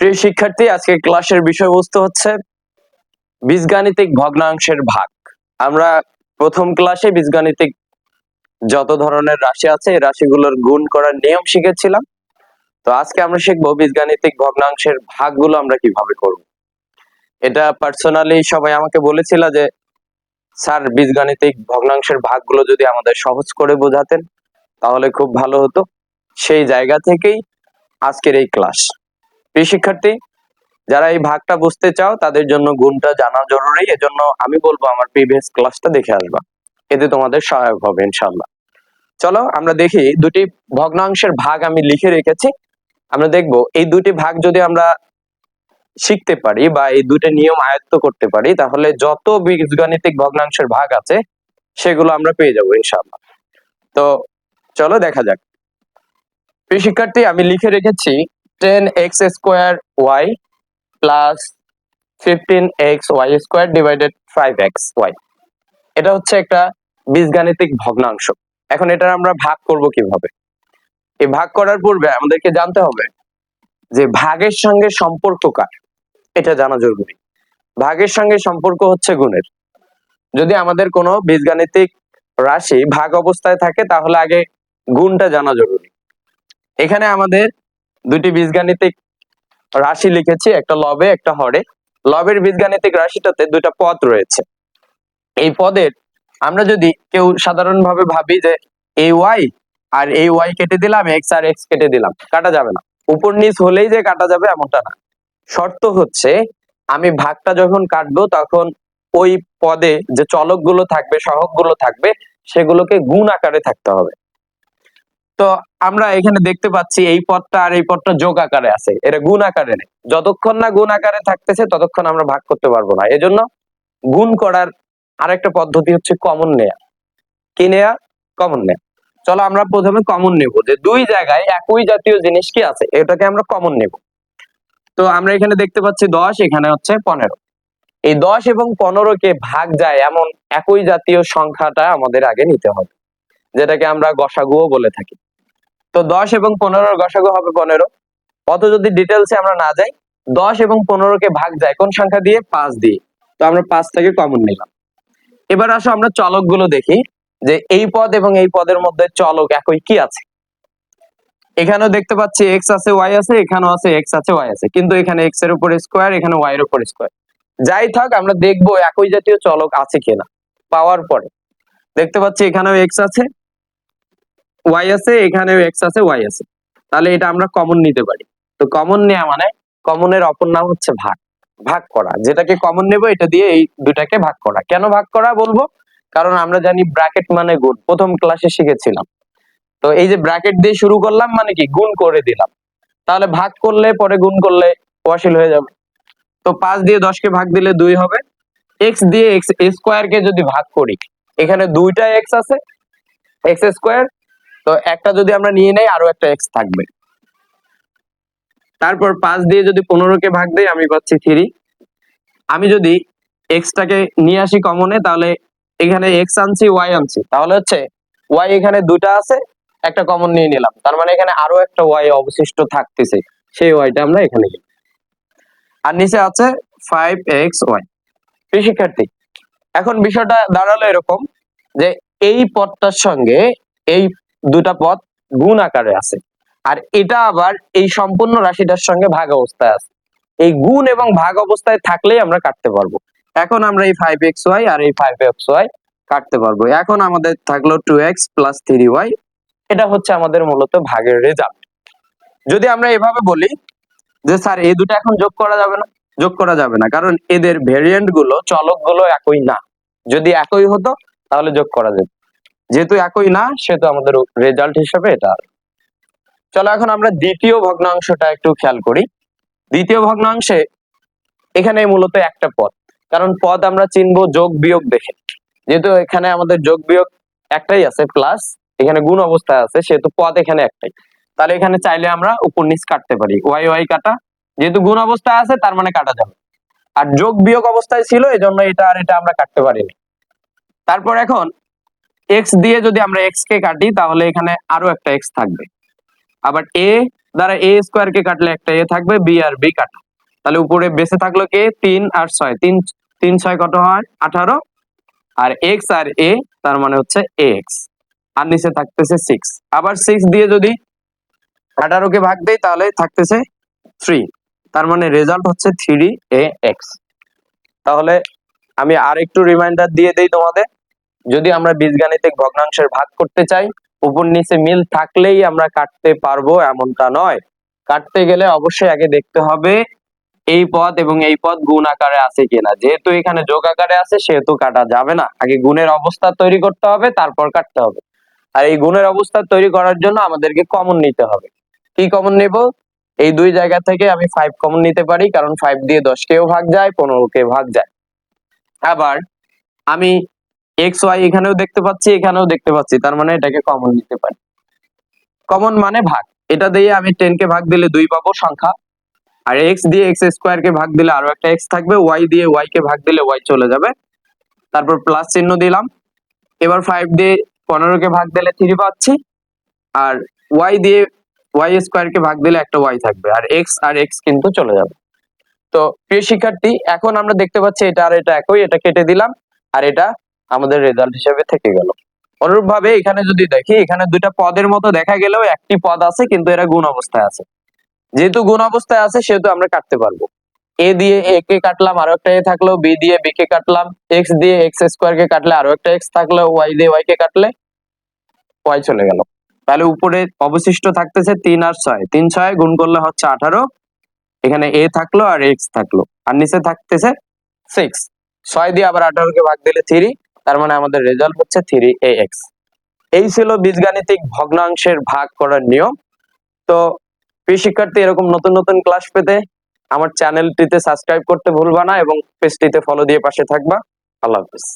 প্রিয় শিক্ষার্থী, আজকে ক্লাসের বিষয়বস্তু হচ্ছে বীজগাণিতিক ভগ্নাংশের ভাগ। আমরা প্রথম ক্লাসে বীজগাণিতিক যত ধরনের রাশি আছে, এই রাশিগুলোর গুণ করার নিয়ম শিখেছিলাম। তো আজকে আমরা শিখব বীজগাণিতিক ভগ্নাংশের ভাগগুলো আমরা কীভাবে করব। এটা পার্সোনালি সবাই আমাকে বলেছিল যে, স্যার, বীজগাণিতিক ভগ্নাংশের ভাগগুলো যদি আমাদের সহজ করে বোঝাতেন, তাহলে খুব ভালো হতো। সেই জায়গা থেকেই আজকের এই ক্লাস। প্রিয় শিক্ষার্থী, যারা এই ভাগটা বুঝতে চাও, তাদের জন্য গুণটা জানা জরুরি। এজন্য আমি বলব, আমার প্রিভিয়াস ক্লাসটা দেখে আসবা। এতে তোমাদের সহায়ক হবে ইনশাল্লাহ চলো, আমরা দেখি, দুটি ভগ্নাংশের ভাগ আমি লিখে রেখেছি। আমরা দেখব, এই দুটি ভাগ যদি আমরা শিখতে পারি বা এই দুটি নিয়ম আয়ত্ত করতে পারি, তাহলে যত বীজগাণিতিক ভগ্নাংশের ভাগ আছে, সেগুলো আমরা পেয়ে যাব ইনশাল্লাহ তো, চলো, দেখা যাক। প্রিয় শিক্ষার্থী, আমি লিখে রেখেছি ten x square y plus fifteen x y square divided five x y এটা হচ্ছে একটা বীজগাণিতিক ভগ্নাংশ। এখন এটার আমরা ভাগ করব কীভাবে? এই ভাগ করার পূর্বে আমাদেরকে জানতে হবে যে ভাগের সঙ্গে সম্পর্ক কার? এটা জানা জরুরি। ভাগের সঙ্গে সম্পর্ক হচ্ছে গুণের। যদি আমাদের কোনো বীজগাণিতিক রাশি ভাগ অবস্থায় থাকে, তাহলে আগে গুণটা জানা জরুরি। এখানে আমাদের দুটি বীজগাণিতিক রাশি লিখেছি, একটা লবে, একটা হরে। লবের বীজগাণিতিক রাশিটাতে দুটা পদ রয়েছে। এই পদের আমরা যদি কেউ সাধারণভাবে ভাবি যে এই ওয়াই আর এই ওয়াই কেটে দিলাম, এক্স আর এক্স কেটে দিলাম, কাটা যাবে না। উপর নিচ হলেই যে কাটা যাবে এমনটা না। শর্ত হচ্ছে আমি ভাগটা যখন কাটবো তখন ওই পদে যে চলকগুলো থাকবে, সহগগুলো থাকবে, সেগুলোকে গুণ আকারে থাকতে হবে। তো আমরা এখানে দেখতে পাচ্ছি এই পদটা আর এই পদটা যোগ আকারে আছে। এটা গুণ আকারে নেই। যতক্ষণ না গুণ আকারে থাকতেছে, ততক্ষণ আমরা ভাগ করতে পারব না। এজন্য গুণ করার আরেকটা পদ্ধতি হচ্ছে কমন নেয়া। কি নেয়া? কমন নেয়া। চলো আমরা প্রথমে কমন নেব যে দুই জায়গায় একই জাতীয় জিনিস কি আছে? এটাকে আমরা কমন নেব। তো আমরা এখানে দেখতে পাচ্ছি দশ, এখানে হচ্ছে পনেরো। এই দশ এবং পনেরো কে ভাগ যায় এমন একই জাতীয় সংখ্যাটা আমাদের আগে নিতে হবে। যেটাকে আমরা গসাগুও বলে থাকি। তো দশ এবং পনেরোর গসাগু হবে পনেরো। অত যদি ডিটেলসে আমরা না যাই, দশ এবং পনেরো কে ভাগ যায় কোন সংখ্যা দিয়ে? পাঁচ দিয়ে। তো আমরা পাঁচ থেকে কমন নিলাম। এবার আসো আমরা চলকগুলো দেখি, যে এই পদ এবং এই পদের মধ্যে চলক একই কি আছে? এখানেও দেখতে পাচ্ছি এক্স আছে ওয়াই আছে, এখানেও আছে এক্স আছে ওয়াই আছে। কিন্তু এখানে এক্সের উপর স্কোয়ার এখানে ওয়াই এর উপর স্কোয়ার যাই থাক, আমরা দেখব একই জাতীয় চলক আছে কিনা, পাওয়ার পরে। দেখতে পাচ্ছি এখানেও এক্স আছে ওয়াই আছে, এখানেও এক্স আছে ওয়াই আছে। তাহলে এটা আমরা কমন নিতে পারি। তো কমন নেওয়া মানে কমনের অপর নাম হচ্ছে ভাগ। ভাগ করা, যেটাকে কমন নেব, এটা দিয়ে এই দুটাকে ভাগ করা। কেন ভাগ করা বলব? কারণ আমরা জানি ব্র্যাকেট মানে গুণ। প্রথম ক্লাসে শিখেছিলাম। তো এই যে ব্র্যাকেট দিয়ে শুরু করলাম মানে কি? গুণ করে দিলাম। তাহলে ভাগ করলে, পরে গুণ করলে ওয়াশিল হয়ে যাবে। তো পাঁচ দিয়ে দশকে ভাগ দিলে দুই হবে। এক্স দিয়ে এক্স স্কোয়ার কে যদি ভাগ করি, এখানে দুইটা এক্স আছে এক্স স্কোয়ার তো একটা যদি আমরা নিয়ে নেই, আরও একটা এক্স থাকবে। তারপর পাঁচ দিয়ে যদি পনেরো কে ভাগ দেই, আমি পাচ্ছি থ্রি আমি যদি এক্সটাকে নিয়ে আসি কমনে তাহলে এখানে এক্স আনছি ওয়াই আনছি। তাহলে হচ্ছে ওয়াই এখানে দুটা আছে, একটা কমন নিয়ে নিলাম। তার মানে এখানে আরও একটা ওয়াই অবশিষ্ট থাকতেছে। সেই ওয়াইটা আমরা এখানে লিখি আর নিচে আছে ফাইভ এক্স ওয়াই প্রিয় শিক্ষার্থী এখন বিষয়টা দাঁড়াল এরকম যে এই পদটার সঙ্গে এই দুটা পদ গুণ আকারে আছে। আর এটা আবার এই সম্পূর্ণ রাশিটার সঙ্গে ভাগ অবস্থায় আছে। এই গুণ এবং ভাগ অবস্থায় থাকলেই আমরা কাটতে পারব। এখন আমরা এই ফাইভ এক্স ওয়াই আর এই ফাইভ এক্স ওয়াই কাটতে পারব। এখন আমাদের থাকল two x plus three y এটা হচ্ছে আমাদের মূলত ভাগের রেজাল্ট যদি আমরা এভাবে বলি যে, স্যার, এই দুটো এখন যোগ করা যাবে না? যোগ করা যাবে না। কারণ এদের ভেরিয়েন্টগুলো চলকগুলো একই না। যদি একই হতো, তাহলে যোগ করা যেত। যেহেতু একই না, সেহেতু আমাদের রেজাল্ট হিসেবে এটা চলো এখন আমরা দ্বিতীয় ভগ্নাংশটা একটু খেয়াল করি। দ্বিতীয় ভগ্নাংশে এখানে মূলত একটা পদ, কারণ পদ আমরা চিনবো যোগ বিয়োগ দেখে। যেহেতু এখানে আমাদের যোগ বিয়োগ একটাই আছে প্লাস এখানে গুণ অবস্থায় আছে, সেহেতু পদ এখানে একটাই। তাহলে এখানে চাইলে আমরা উপর নিচ কাটতে পারি। ওয়াই ওয়াই কাটা, যেহেতু গুণ অবস্থায় আছে, তার মানে কাটা যাবে। আর যোগ বিয়োগ অবস্থায় ছিল এই জন্য এটা আর এটা আমরা কাটতে পারিনি। তারপর এখন এক্স দিয়ে যদি আমরা এক্স কে কাটি, তাহলে এখানে আরও একটা এক্স থাকবে। আবার এ দ্বারা এ স্কোয়ার কে কাটলে একটা এ থাকবে বি আর বি কাটা। তাহলে উপরে বেঁচে থাকল কে? তিন আর ছয়। তিন তিন, ছয় কত হয়? আঠারো। আর এক্স আর এ তার মানে হচ্ছে এ এক্স আর নিচে থাকতেছে সিক্স আবার সিক্স দিয়ে যদি আঠারোকে ভাগ দেই, তাহলে থাকতেছে থ্রি তার মানে রেজাল্ট হচ্ছে থ্রি এ এক্স তাহলে আমি আর একটু রিমাইন্ডার দিয়ে দেই তোমাদের। যদি আমরা বীজগাণিতিক ভগ্নাংশের ভাগ করতে চাই, উপর নিচে মিল থাকলেই আমরা কাটতে পারব এমনটা নয়। কাটতে গেলে অবশ্যই আগে দেখতে হবে এই পদ এবং এই পদ গুণ আকারে আছে কিনা। যেহেতু এখানে যোগ আকারে আছে, সেহেতু কাটা যাবে না। আগে গুণের অবস্থা তৈরি করতে হবে, তারপর কাটতে হবে। আর এই গুণের অবস্থা তৈরি করার জন্য আমাদেরকে কমন নিতে হবে। কি কমন নেব? এই দুই জায়গা থেকে আমি ফাইভ কমন নিতে পারি, কারণ ফাইভ দিয়ে দশ কেও ভাগ যায় পনেরো কে ভাগ যায়। আবার আমি এক্স ওয়াই এখানেও দেখতে পাচ্ছি, এখানেও দেখতে পাচ্ছি। তার মানে এটাকে কমন নিতে পারি। কমন মানে ভাগ। এটা দিয়ে আমি টেন কে ভাগ দিলে দুই পাবো সংখ্যা। আর এক্স দিয়ে এক্স স্কোয়ার কে ভাগ দিলে আরও একটা এক্স থাকবে। ওয়াই দিয়ে ওয়াই কে ভাগ দিলে ওয়াই চলে যাবে। তারপর প্লাস চিহ্ন দিলাম। এবার ফাইভ দিয়ে পনেরো কে ভাগ দিলে থ্রি পাচ্ছি। আর ওয়াই দিয়ে ওয়াই স্কোয়ার কে ভাগ দিলে একটা ওয়াই থাকবে। আর এক্স আর এক্স কিন্তু চলে যাবে। তো প্রিয় শিক্ষার্থী, এখন আমরা দেখতে পাচ্ছি এটা আর এটা একই। এটা কেটে দিলাম। আর এটা আমাদের রেজাল্ট হিসেবে থেকে গেল। অনুরূপ ভাবে এখানে যদি দেখি, এখানে দুইটা পদের মতো দেখা গেলেও একটি পদ আছে, কিন্তু এরা গুণ অবস্থায় আছে। যেহেতু গুণ অবস্থায় আছে, সেহেতু আমরা কাটতে পারব। এ দিয়ে এ কে কাটলাম আরও একটা এ থাকল, বি দিয়ে বি কে কাটলাম, এক্স দিয়ে এক্স স্কোয়ার কে কাটলে আরও একটা এক্স থাকল, ওয়াই দিয়ে ওয়াই কে কাটলে ওয়াই চলে গেল। তাহলে উপরে অবশিষ্ট থাকতেছে তিন আর ছয়। তিন ছয় গুণ করলে হচ্ছে আঠারো। এখানে এ থাকল আর এক্স থাকল। আর নিচে থাকতেছে সিক্স ছয় দিয়ে আবার আঠারো কে ভাগ দিলে থ্রি তার মানে আমাদের রেজাল্ট হচ্ছে থ্রি এ এক্স এই ছিল বীজগাণিতিক ভগ্নাংশের ভাগ করার নিয়ম। তো প্রিয় শিক্ষার্থী, এরকম নতুন নতুন ক্লাস পেতে আমার চ্যানেলটিতে সাবস্ক্রাইব করতে ভুলবা না এবং পেজটিতে ফলো দিয়ে পাশে থাকবা। আল্লাহ হাফিজ।